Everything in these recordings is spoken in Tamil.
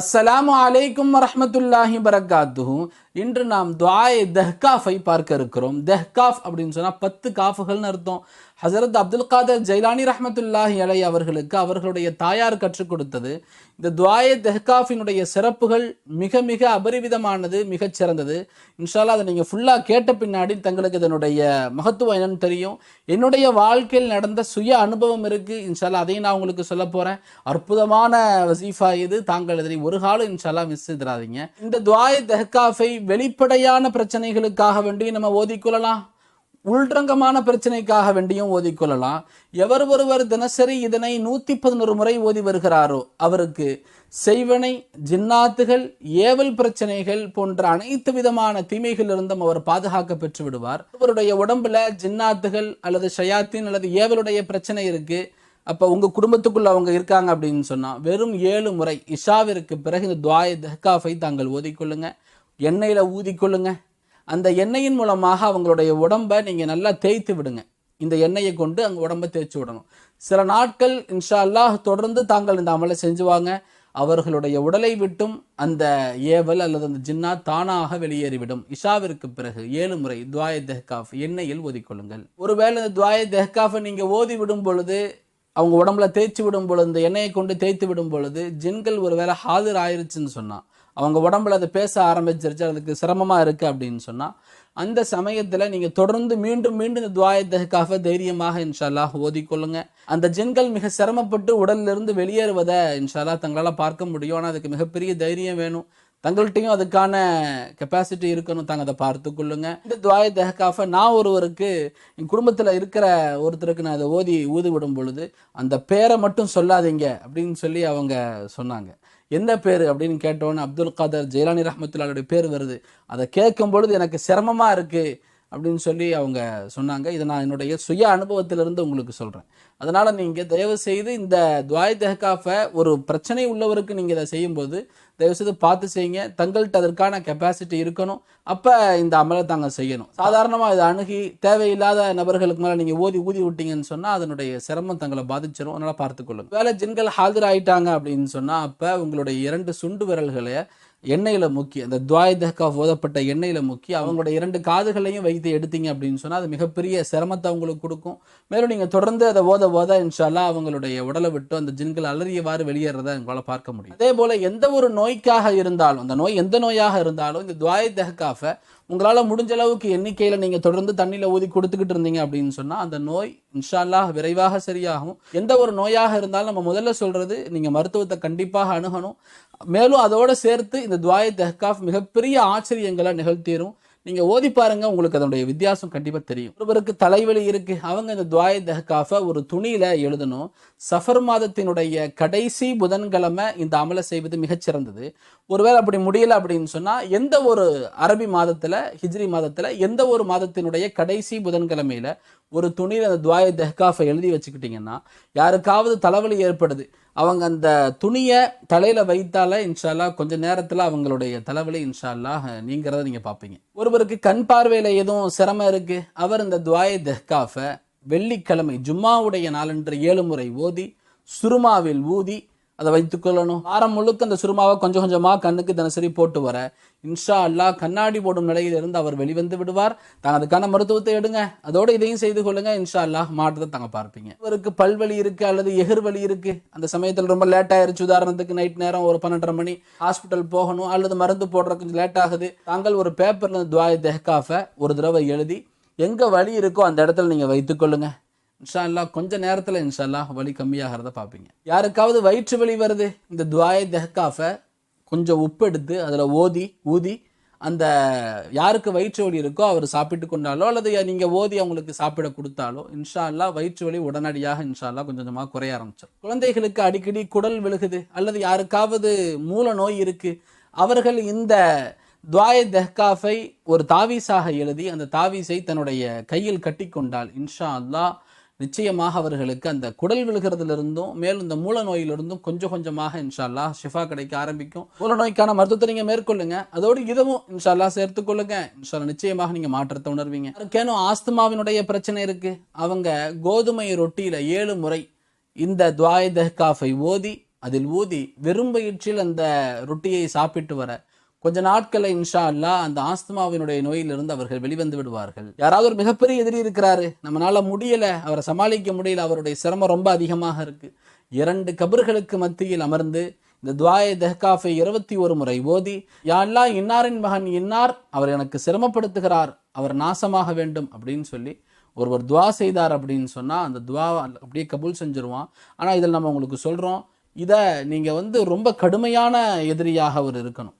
அஸ்ஸலாமு அலைக்கும் வரமத்துல்லாஹி பரக்காத்துஹு இன்று நாம் துஆய் தெஹ்காஃபை பார்க்க இருக்கிறோம். தெஹ்காஃப் அப்படின்னு சொன்னா பத்து காஃபுகள்னு அர்த்தம். ஹசரத் அப்துல் காதர் ஜைலானி ரஹமத்துல்லாஹி அலை அவர்களுக்கு அவர்களுடைய தாயார் கற்றுக் கொடுத்தது. இந்த துவாய தெஹ்காஃபினுடைய சிறப்புகள் மிக மிக அபரிவிதமானது மிகச் சிறந்தது. இன்ஷால்லா அதை நீங்கள் ஃபுல்லாக கேட்ட பின்னாடி தங்களுக்கு இதனுடைய மகத்துவம் என்னன்னு தெரியும். என்னுடைய வாழ்க்கையில் நடந்த சுய அனுபவம் இருக்குது இன்ஷால்லா அதையும் நான் உங்களுக்கு சொல்ல போகிறேன் அற்புதமான வசீஃபா இது. தாங்கள் இதனை ஒரு காலம் இன்ஷால்லா மிஸ் செய்திடாதீங்க இந்த துவாய தெஹ்காஃபை வெளிப்படையான பிரச்சனைகளுக்காக வேண்டி நம்ம ஓதிக்கொள்ளலாம் உள்ரங்கமான பிரச்சனைக்காக வேண்டியும் ஓதிக்கொள்ளலாம் எவர் ஒருவர் தினசரி இதனை நூற்றி பதினொரு முறை ஓதி வருகிறாரோ அவருக்கு செய்வனை ஜின்னாத்துகள் ஏவல் பிரச்சனைகள் போன்ற அனைத்து விதமான தீமைகளிலிருந்தும் அவர் பாதுகாக்க பெற்று விடுவார். அவருடைய உடம்புல ஜின்னாத்துகள் அல்லது ஷயாத்தின் அல்லது ஏவலுடைய பிரச்சனை இருக்கு. அப்போ உங்கள் குடும்பத்துக்குள்ள அவங்க இருக்காங்க அப்படின்னு சொன்னால் வெறும் ஏழு முறை இஷாவிற்கு பிறகு இந்த துவாய தஹ்காஃபை தாங்கள் ஓதிக்கொள்ளுங்க எண்ணெயில் ஊதிக்கொள்ளுங்க அந்த எண்ணெயின் மூலமாக அவங்களுடைய உடம்பை நீங்கள் நல்லா தேய்த்து விடுங்க. இந்த எண்ணெயை கொண்டு அங்கே உடம்பை தேய்ச்சி விடணும். சில நாட்கள் இன்ஷா அல்லாஹ் தொடர்ந்து தாங்கள் இந்த அமலை செஞ்சுவாங்க. அவர்களுடைய உடலை விட்டும் அந்த ஏவல் அல்லது அந்த ஜின்னா தானாக வெளியேறிவிடும். இஷாவிற்கு பிறகு ஏழு முறை துவாய தெஹ்காஃப் எண்ணெயில் ஓதிக்கொள்ளுங்கள். ஒருவேளை இந்த துவாய தெஹ்காஃபை நீங்கள் ஓதி விடும் பொழுது அவங்க உடம்புல தேய்ச்சி விடும் பொழுது இந்த எண்ணெயை கொண்டு தேய்த்து விடும் பொழுது ஜின்கள் ஒருவேளை ஹாஜர் ஆயிருச்சுன்னு சொன்னால் அவங்க உடம்புல அதை பேச ஆரம்பிச்சிருச்சு அதுக்கு சிரமமாக இருக்குது அப்படின்னு சொன்னால் அந்த சமயத்தில் நீங்கள் தொடர்ந்து மீண்டும் மீண்டும் இந்த துவாயத்துக்காக தைரியமாக இன்ஷால்லா ஓதிக்கொள்ளுங்க அந்த ஜின்கள் மிக சிரமப்பட்டு உடல்ல இருந்து வெளியேறுவதை இன்ஷால்லா தங்களால் பார்க்க முடியும். ஆனால் அதுக்கு மிகப்பெரிய தைரியம் வேணும். தங்கள்கிட்டையும் அதுக்கான கெப்பாசிட்டி இருக்கணும். தாங்க அதை பார்த்து கொள்ளுங்க. இந்த துவாய தெஹக்காஃபை நான் ஒருவருக்கு என் குடும்பத்தில் இருக்கிற ஒருத்தருக்கு நான் அதை ஓதி ஊதி விடும் பொழுது அந்த பேரை மட்டும் சொல்லாதீங்க அப்படின்னு சொல்லி அவங்க சொன்னாங்க. எந்த பேர் அப்படின்னு கேட்டோன்னு அப்துல் காதர் ஜெயலானி ரஹமத்துல்லாவுடைய பேர் வருது. அதை கேட்கும் பொழுது எனக்கு சிரமமாக இருக்குது அப்படின்னு சொல்லி அவங்க சொன்னாங்க. இதை நான் என்னுடைய சுய அனுபவத்திலிருந்து உங்களுக்கு சொல்கிறேன் அதனால் நீங்கள் தயவு செய்து இந்த துவாய் தெஹ்காஃபை ஒரு பிரச்சனை உள்ளவருக்கு நீங்கள் இதை செய்யும்போது தயவு செய்து பார்த்து செய்யுங்க. தங்கள்கிட்ட அதற்கான கெப்பாசிட்டி இருக்கணும். அப்போ இந்த அமலை தாங்க செய்யணும். சாதாரணமாக இதை அணுகி தேவையில்லாத நபர்களுக்கு மேலே நீங்கள் ஓதி ஊதி விட்டீங்கன்னு சொன்னால் அதனுடைய சிரமம் தங்களை பாதிச்சிடும் அதனால் பார்த்துக்கொள்ளுங்க வேலை ஜின்கள் ஹாஜர் ஆகிட்டாங்க அப்படின்னு சொன்னால் அப்போ உங்களுடைய இரண்டு சுண்டு விரல்களை எண்ணெயில் முக்கி அந்த துவாய் தஹ்கா ஓதப்பட்ட எண்ணெயில் முக்கி அவங்களோட இரண்டு காதுகளையும் வைத்து எடுத்தீங்க அப்படின்னு சொன்னால் அது மிகப்பெரிய சிரமத்தை அவங்களுக்கு கொடுக்கும். மேலும் நீங்கள் தொடர்ந்து அதை ஓத ஓத இன்ஷால்லா அவங்களுடைய உடலை விட்டு அந்த ஜின்கள் அலறியவாறு வெளியேறத உங்களால் பார்க்க முடியும். அதே போல் எந்த ஒரு நோய்க்காக இருந்தாலும் அந்த நோய் எந்த நோயாக இருந்தாலும் இந்த துவாய் தஹ்காஃபை உங்களால் முடிஞ்ச அளவுக்கு எண்ணிக்கையில் நீங்கள் தொடர்ந்து தண்ணியில் ஊதி கொடுத்துக்கிட்டு இருந்தீங்க அப்படின்னு சொன்னால் அந்த நோய் இன்ஷால்லாஹ் விரைவாக சரியாகும். எந்த ஒரு நோயாக இருந்தாலும் நம்ம முதல்ல சொல்கிறது நீங்கள் மருத்துவத்தை கண்டிப்பாக அணுகணும். மேலும் அதோடு சேர்த்து இந்த துவாய தெஹ்காஃப் மிகப்பெரிய ஆச்சரியங்களை நிகழ்த்திடும் நீங்கள் ஓதி பாருங்க உங்களுக்கு அதனுடைய வித்தியாசம் கண்டிப்பாக தெரியும். ஒருவருக்கு தலைவலி இருக்கு அவங்க இந்த துவாய தெஹ்காஃபை ஒரு துணியில எழுதணும். சஃபர் மாதத்தினுடைய கடைசி புதன்கிழமை இந்த அமலை செய்வது மிகச்சிறந்தது. ஒருவேளை அப்படி முடியல அப்படின்னு சொன்னா எந்த ஒரு அரபி மாதத்துல ஹிஜ்ரி மாதத்துல எந்த ஒரு மாதத்தினுடைய கடைசி புதன்கிழமையில ஒரு துணியில் அந்த துவாய தெஹ்காஃபை எழுதி வச்சுக்கிட்டிங்கன்னா யாருக்காவது தலைவலி ஏற்படுது. அவங்க அந்த துணியை தலையில் வைத்தால இன்ஷால்லா கொஞ்சம் நேரத்தில் அவங்களுடைய தலைவலி இன்ஷால்லா நீங்கிறத நீங்கள் பார்ப்பீங்க ஒருவருக்கு கண் பார்வையில் எதுவும் சிரமம் இருக்குது அவர் இந்த துவாய தெஹ்காஃபை வெள்ளிக்கிழமை ஜும்மாவுடைய நாளன்று ஏழு முறை ஓதி சுருமாவில் ஊதி அதை வைத்துக்கொள்ளணும். வாரம் முழுக்க அந்த சுருமாவை கொஞ்சம் கொஞ்சமாக கண்ணுக்கு தினசரி போட்டு வர. இன்ஷா அல்லாஹ் கண்ணாடி போடும் நிலையிலிருந்து அவர் வெளிவந்து விடுவார். தாங்க அதுக்கான மருத்துவத்தை எடுங்க. அதோடு இதையும் செய்து கொள்ளுங்க. இன்ஷா அல்லாஹ் மாற்றத்தை தாங்க பார்ப்பீங்க. இவருக்கு பல்வலி இருக்கு அல்லது எதிர்வலி இருக்கு. அந்த சமயத்தில் ரொம்ப லேட் ஆயிருச்சு. உதாரணத்துக்கு நைட் நேரம் ஒரு பன்னெண்டரை மணி. ஹாஸ்பிட்டல் போகணும். அல்லது மருந்து போடுற கொஞ்சம் லேட் ஆகுது. தாங்கள் ஒரு பேப்பர்ல துவாய தெஹ்காஃபை ஒரு தடவை எழுதி எங்க வழி இருக்கோ அந்த இடத்துல நீங்க வைத்துக்கொள்ளுங்கள் இன்ஷா அல்லா கொஞ்சம் நேரத்தில் இன்ஷா வலி கம்மியாகிறத பார்ப்பீங்க யாருக்காவது வயிற்று வலி வருது இந்த துவாய தெஹ்காஃபை கொஞ்சம் உப்பு எடுத்து அதில் ஓதி ஊதி அந்த யாருக்கு வயிற்று வலி இருக்கோ அவர் சாப்பிட்டு கொண்டாலோ அல்லது நீங்கள் ஓதி அவங்களுக்கு சாப்பிட கொடுத்தாலோ இன்ஷா அல்லாஹ் வயிற்று வலி உடனடியாக இன்ஷா கொஞ்சம் கொஞ்சமாக குறைய ஆரம்பிச்சிடும் குழந்தைகளுக்கு அடிக்கடி குடல் விழுகுது அல்லது யாருக்காவது மூல நோய் இருக்குது அவர்கள் இந்த துவாய தெஹ்காஃபை ஒரு தாவீஸாக எழுதி அந்த தாவீஸை தன்னுடைய கையில் கட்டி கொண்டால் இன்ஷா அல்லாஹ் நிச்சயமாக அவர்களுக்கு அந்த குடல் விழுகிறதுலேருந்தும் மேலும் இந்த மூல நோயிலிருந்தும் கொஞ்சம் கொஞ்சமாக இன்ஷால்லா ஷிஃபா கிடைக்க ஆரம்பிக்கும். மூல நோய்க்கான மருத்துவத்தை நீங்கள் மேற்கொள்ளுங்க. அதோடு இதுவும் இன்ஷால்லா சேர்த்துக்கொள்ளுங்க இன்ஷால்லா நிச்சயமாக நீங்கள் மாற்றத்தை உணர்வீங்க. யாருக்கேனும் ஆஸ்துமாவினுடைய பிரச்சனை இருக்குது அவங்க கோதுமை ரொட்டியில் ஏழு முறை இந்த துவாய் தஹ்காஃபை ஓதி அதில் ஊதி வெறும் வயிற்றில் அந்த ரொட்டியை சாப்பிட்டு வர கொஞ்ச நாட்களை இன்ஷா அல்லா அந்த ஆஸ்துமாவினுடைய நோயிலிருந்து அவர்கள் வெளிவந்து விடுவார்கள். யாராவது ஒரு மிகப்பெரிய எதிரி இருக்கிறாரு. நம்மளால முடியல. அவரை சமாளிக்க முடியல. அவருடைய சிரமம் ரொம்ப அதிகமாக இருக்கு. இரண்டு கபர்களுக்கு மத்தியில் அமர்ந்து இந்த துவாயை தெஹ்காஃபை இருபத்தி ஒரு முறை ஓதி யா இன்னாரின் மகன் இன்னார் அவர் எனக்கு சிரமப்படுத்துகிறார். அவர் நாசமாக வேண்டும் அப்படின்னு சொல்லி ஒருவர் துவா செய்தார் அப்படின்னு சொன்னால் அந்த துவா அப்படியே கபூல் செஞ்சுருவான். ஆனால் இதில் நம்ம உங்களுக்கு சொல்கிறோம் இதை நீங்கள் வந்து ரொம்ப கடுமையான எதிரியாக அவர் இருக்கணும்.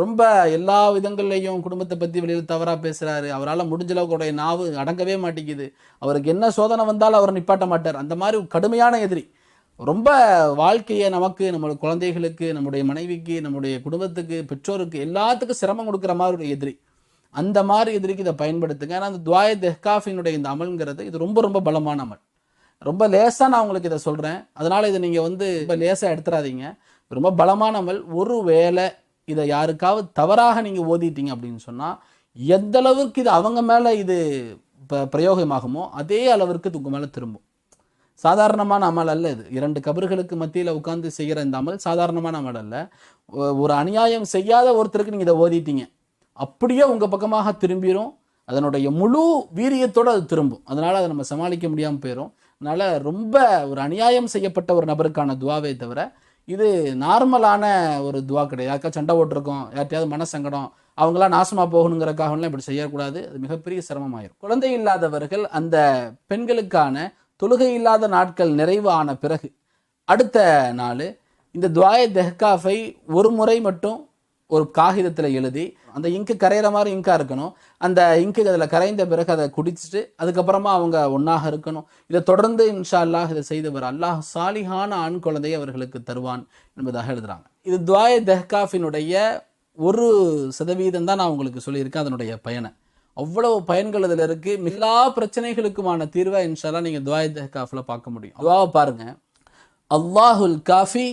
ரொம்ப எல்லா விதங்கள்லையும் குடும்பத்தை பற்றி வெளியில் தவறாக பேசுகிறாரு அவரால் முடிஞ்ச அளவுக்கு உடைய நாவு அடங்கவே மாட்டேங்குது. அவருக்கு என்ன சோதனை வந்தாலும் அவர் நிப்பாட்ட மாட்டார். அந்த மாதிரி கடுமையான எதிரி. ரொம்ப வாழ்க்கையை நமக்கு நம்மளுடைய குழந்தைகளுக்கு நம்முடைய மனைவிக்கு நம்முடைய குடும்பத்துக்கு பெற்றோருக்கு எல்லாத்துக்கும் சிரமம் கொடுக்குற மாதிரி ஒரு எதிரி. அந்த மாதிரி எதிரிக்கு இதை பயன்படுத்துங்க. ஏன்னா அந்த துவாய தெஹ்காஃபினுடைய இந்த அமல்ங்கிறது இது ரொம்ப ரொம்ப பலமான அமல். ரொம்ப லேசாக நான் உங்களுக்கு இதை சொல்கிறேன் அதனால் இதை நீங்கள் வந்து ரொம்ப லேசாக எடுத்துடாதீங்க ரொம்ப பலமான அமல். ஒரு வேளை இதை யாருக்காவது தவறாக நீங்கள் ஓதிட்டீங்க அப்படின்னு சொன்னால் எந்த அளவுக்கு இது அவங்க மேலே இது இப்போ பிரயோகமாகுமோ அதே அளவிற்கு இது உங்கள் மேலே திரும்பும். சாதாரணமான அமல் அல்ல இது. இரண்டு கபர்களுக்கு மத்தியில் உட்காந்து செய்கிற இந்த அமல் சாதாரணமான அமல் அல்ல. ஒரு அநியாயம் செய்யாத ஒருத்தருக்கு நீங்கள் இதை ஓதிட்டீங்க. அப்படியே உங்கள் பக்கமாக திரும்பிடும் அதனுடைய முழு வீரியத்தோடு அது திரும்பும். அதனால் அதை நம்ம சமாளிக்க முடியாமல் போயிடும் அதனால் ரொம்ப ஒரு அநியாயம் செய்யப்பட்ட ஒரு நபருக்கான துவாவே தவிர இது நார்மலான ஒரு துவா கிடையாது. யாருக்கா சண்டை ஓட்டிருக்கோம் யார்ட்டையாவது மனசங்கடம் அவங்களாம் நாசமாக போகணுங்கிறக்காகலாம் இப்படி செய்யக்கூடாது. அது மிகப்பெரிய சிரமமாயிரும். குழந்தை இல்லாதவர்கள் அந்த பெண்களுக்கான தொழுகை இல்லாத நாட்கள் நிறைவு ஆன பிறகு அடுத்த நாள் இந்த துவாய தெஹ்காஃபை ஒரு முறை மட்டும் ஒரு காகிதத்தில் எழுதி அந்த இங்கு கரையிற மாதிரி இங்காக இருக்கணும். அந்த இங்கு அதில் கரைந்த பிறகு அதை குடிச்சிட்டு அதுக்கப்புறமா அவங்க ஒன்றாக இருக்கணும். இதை தொடர்ந்து இன்ஷா அல்லாஹ் இதை செய்தவர் அல்லாஹ் சாலிஹான ஆண் குழந்தையை அவர்களுக்கு தருவான் என்பதாக எழுதுறாங்க. இது துவாய தெஹ்காஃபினுடைய ஒரு சதவீதம் தான் நான் உங்களுக்கு சொல்லியிருக்கேன் அதனுடைய பயனை. அவ்வளவு பயன்கள் இதில் இருக்கு. எல்லா பிரச்சனைகளுக்குமான தீர்வை இன்ஷால்லா நீங்கள் துவாய தெஹ்காஃபில் பார்க்க முடியும். துவாவை பாருங்கள் அல்லாஹுல் காஃபி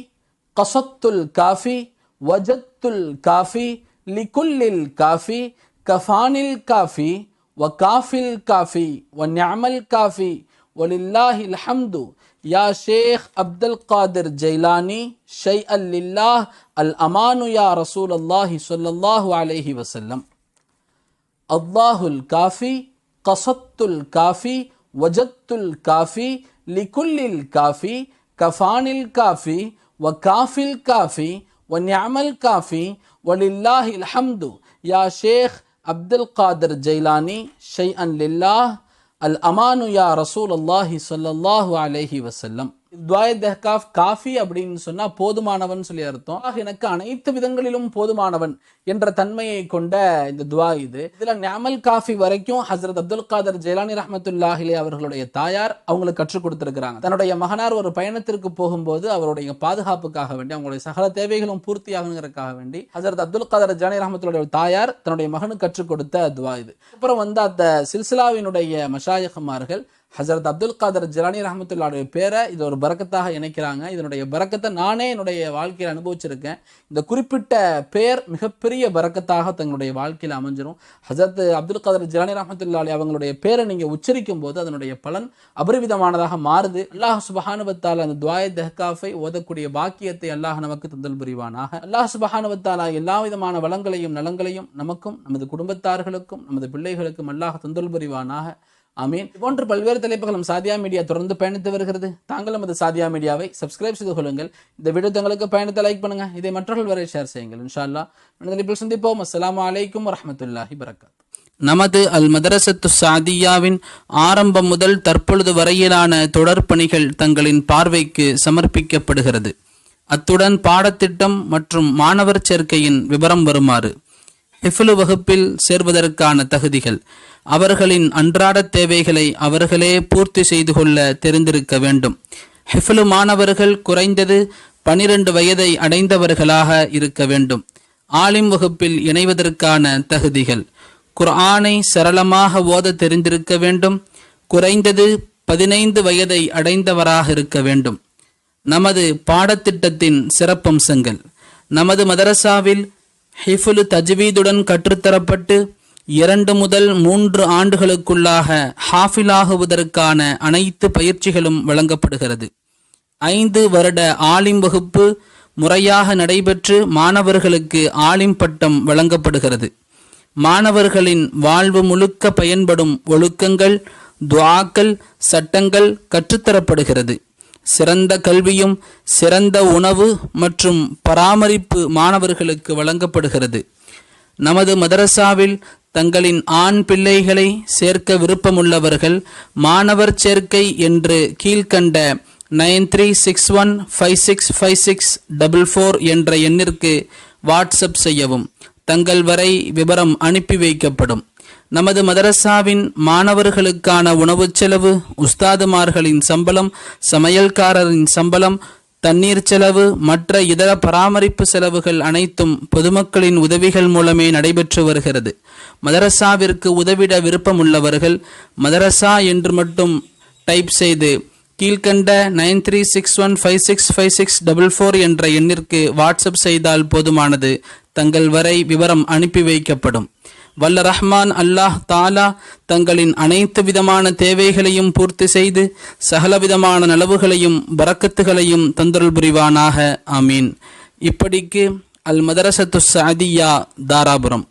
கசத்துல் காஃபி وجدت الكافي لكل الكافي كفان الكافي وكافي الكافي ونعم الكافي. ولله الحمد. يا شيخ عبد القادر جيلاني شيئا لله الأمان يا رسول الله صلى الله عليه وسلم. الله الكافي قصدت الكافي وجدت الكافي لكل الكافي كفان الكافي وكافي الكافي ونعم الكافي ولله الحمد. يا شيخ عبد القادر جيلاني شيئا لله. الأمان يا رسول الله صلى الله عليه وسلم. துவாய தெஹ்காஃப் காஃபி அப்படின்னு சொன்னால் போதுமானவன் சொல்லி அர்த்தம். ஆக எனக்கு அனைத்து விதங்களிலும் போதுமானவன் என்ற தன்மையை கொண்ட இந்த துவா இது. இதில் நியாமல் காஃபி வரைக்கும் ஹசரத் அப்துல் காதர் ஜெயலானி ரஹமத்துல்லாஹிலே அவர்களுடைய தாயார் அவங்களுக்கு கற்றுக் கொடுத்துருக்கிறாங்க. தன்னுடைய மகனார் ஒரு பயணத்திற்கு போகும்போது அவருடைய பாதுகாப்புக்காக வேண்டி அவங்களுடைய சகல தேவைகளும் பூர்த்தியாகணுங்கிறதுக்காக வேண்டி ஹசரத் அப்துல் காதர் ஜெயலானி ரஹமத்துடைய தாயார் தன்னுடைய மகனுக்கு கற்றுக் கொடுத்த துவா இது. அப்புறம் வந்து அந்த சில்சிலாவினுடைய மஷாயகமார்கள் ஹசரத் அப்துல் காதர் ஜிலானி ரஹமத்துல்லாவுடைய பேரை இது ஒரு பரக்கத்தாக இணைக்கிறாங்க. இதனுடைய பரக்கத்தை நானே என்னுடைய வாழ்க்கையில் அனுபவிச்சிருக்கேன். இந்த குறிப்பிட்ட பேர் மிகப்பெரிய பரக்கத்தாக தங்களுடைய வாழ்க்கையில் அமைஞ்சிரும். ஹசரத் அப்துல் காதர் ஜிலானி ரஹமத்துல்லாலி அவங்களுடைய பேரை நீங்கள் உச்சரிக்கும் போது அதனுடைய பலன் அபரிவிதமானதாக மாறுது. அல்லாஹ் சுபஹானுவத்தால் அந்த துவாய தெஹ்காஃபை ஓதக்கூடிய பாக்கியத்தை அல்லாஹ் நமக்கு தந்தல் புரிவானாக. அல்லாஹ் சுபஹானுவத்தாலா எல்லா விதமான வளங்களையும் நலங்களையும் நமக்கும் நமது குடும்பத்தார்களுக்கும் நமது பிள்ளைகளுக்கும் அல்லாஹ் தந்தல் புரிவானாக. அமீன் இது போன்ற பல்வேறு தலைப்புகளும் சாதியா மீடியா தொடர்ந்து பயணித்து வருகிறது. தாங்களும் நமது சாதியா மீடியாவை சப்ஸ்கிரைப் செய்து கொள்ளுங்கள். இந்த வீடியோ தங்களுக்கு பயணத்தை லைக் பண்ணுங்க. இதை மற்றவர்கள் வரை ஷேர் செய்யுங்கள். இன்ஷா அல்லா தலைப்பில் சந்திப்போம். அஸ்லாம் அலைக்கும் வரமத்துல்லாஹி வரகாத் நமது அல் மதரசத்து சாதியாவின் ஆரம்பம் முதல் தற்பொழுது வரையிலான தொடர் பணிகள் தங்களின் பார்வைக்கு சமர்ப்பிக்கப்படுகிறது. அத்துடன் பாடத்திட்டம் மற்றும் மாணவர் சேர்க்கையின் விவரம் வருமாறு ஹிஃபுலு வகுப்பில் சேர்வதற்கான தகுதிகள். அவர்களின் அன்றாட தேவைகளை அவர்களே பூர்த்தி செய்து கொள்ள தெரிந்திருக்க வேண்டும். ஹிஃபுலு மாணவர்கள் குறைந்தது பனிரெண்டு வயதை அடைந்தவர்களாக இருக்க வேண்டும். ஆலிம் வகுப்பில் இணைவதற்கான தகுதிகள். குர்ஆனை சரளமாக ஓத தெரிந்திருக்க வேண்டும். குறைந்தது பதினைந்து வயதை அடைந்தவராக இருக்க வேண்டும். நமது பாடத்திட்டத்தின் சிறப்பம்சங்கள். நமது மதரசாவில் ஹிஃபுலு தஜ்வீதுடன் கற்றுத்தரப்பட்டு இரண்டு முதல் மூன்று ஆண்டுகளுக்குள்ளாக ஹாஃபிலாகுவதற்கான அனைத்து பயிற்சிகளும் வழங்கப்படுகிறது. ஐந்து வருட ஆலிம் வகுப்பு முறையாக நடைபெற்று மாணவர்களுக்கு ஆலிம் பட்டம் வழங்கப்படுகிறது. மாணவர்களின் வாழ்வு முழுக்க பயன்படும் ஒழுக்கங்கள் துவாக்கள் சட்டங்கள் கற்றுத்தரப்படுகிறது. சிறந்த கல்வியும் சிறந்த உணவு மற்றும் பராமரிப்பு மாணவர்களுக்கு வழங்கப்படுகிறது. நமது மதரசாவில் தங்களின் ஆண் பிள்ளைகளை சேர்க்க விருப்பமுள்ளவர்கள் மாணவர் சேர்க்கை என்று கீழ்கண்ட nine three six one five six five six double four என்ற எண்ணிற்கு வாட்ஸ்அப் செய்யவும். தங்கள் வரை விவரம் அனுப்பி வைக்கப்படும். நமது மதரசாவின் மாணவர்களுக்கான உணவுச் செலவு உஸ்தாதுமார்களின் சம்பளம் சமையல்காரரின் சம்பளம் தண்ணீர் செலவு மற்ற இதர பராமரிப்பு செலவுகள் அனைத்தும் பொதுமக்களின் உதவிகள் மூலமே நடைபெற்று வருகிறது. மதரசாவிற்கு உதவிட விருப்பமுள்ளவர்கள் மதரசா என்று மட்டும் டைப் செய்து கீழ்கண்ட nine three six one five six five six double four என்ற எண்ணிற்கு வாட்ஸ்அப் செய்தால் போதுமானது. தங்கள் வரை விவரம் அனுப்பி வைக்கப்படும். வல்ல ரஹ்மான் அல்லாஹ் தாலா தங்களின் அனைத்து விதமான தேவைகளையும் பூர்த்தி செய்து சகலவிதமான நலவுகளையும் வரக்கத்துகளையும் தந்தருள் புரிவானாக. ஆமீன். இப்படிக்கு அல் மதரசத்து சாதியா தாராபுரம்.